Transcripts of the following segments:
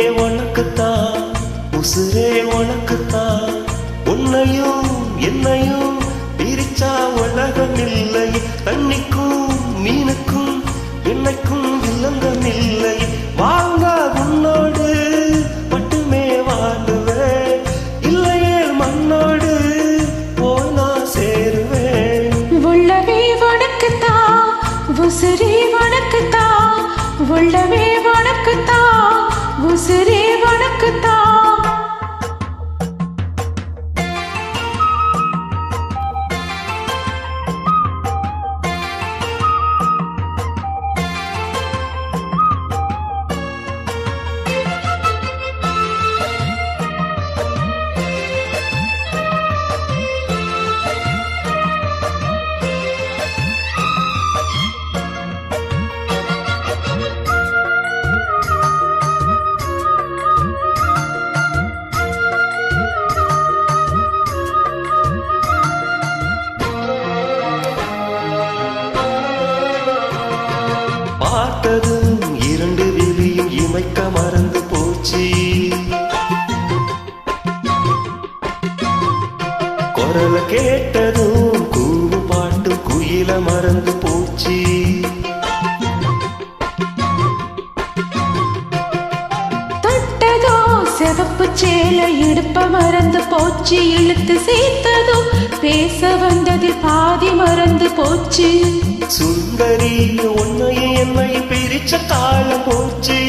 உயிரே உனக்குத்தான் உசுரே உனக்குத்தான் உன்னையும் என்னையும் பிரிச்சா உலகம் இல்லை போச்சு குரல கேட்டதும் கூவு பாட்டு குயில மறந்து போச்சு. தொட்டதோ சிவப்பு சேலை இடுப்ப மறந்து போச்சு. இழுத்து சேர்த்ததோ பேச வந்தது பாதி மறந்து போச்சு. சுந்தரி உன்னையும் என்னையும் பிரிச்ச காலம் போச்சு.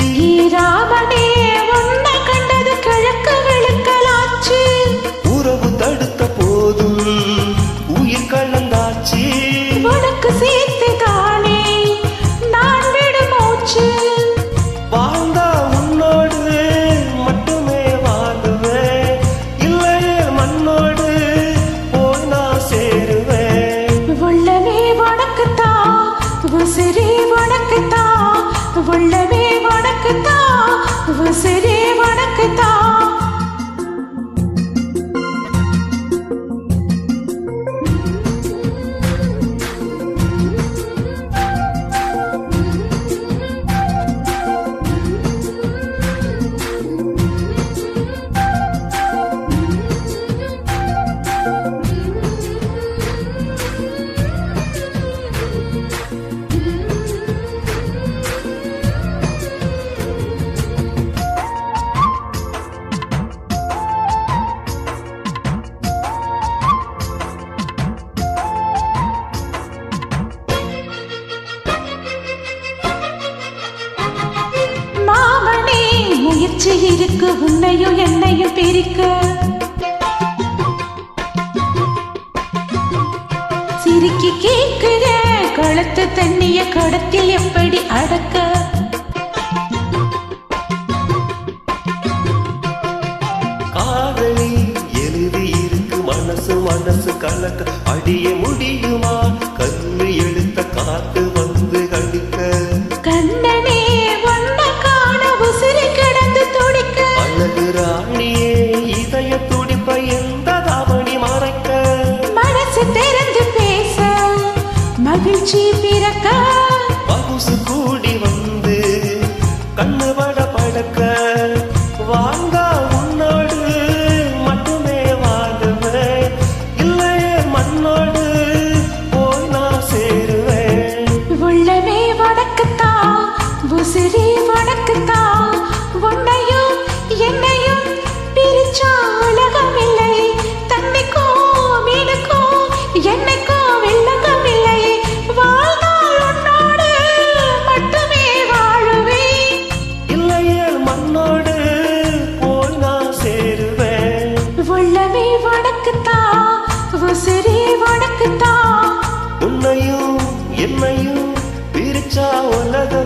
உள்ளவே உனக்குத்தான் உசிரே உன்னையும் என்னையும் பிரிக்க. சிரிக்கி கேட்கிற கழுத்து தண்ணிய கடத்தில் எப்படி அடக்க? காதலி எழுதி இருக்கு மனசு மனசு கலக்க. அடிய முடியுமா? கல்லு எழுத்த காத்து வந்து மகிழ்ச்சி பிறக்க? பகுசு கூடி வந்து கண்ணு வட படக்க வாங்க உன்னோடு மட்டுமே வாழுவேன் இல்லையே மண்ணோடு போய் நான் சேருவேன். உள்ளமே வடக்குத்தான் உசிரி வடக்குத்தான் உன்னையும் என்னையும் பிரிச்சா உலகமில்லை. தன்னைக்கும் எனக்கும் என்னைக்கும் सा वो लगा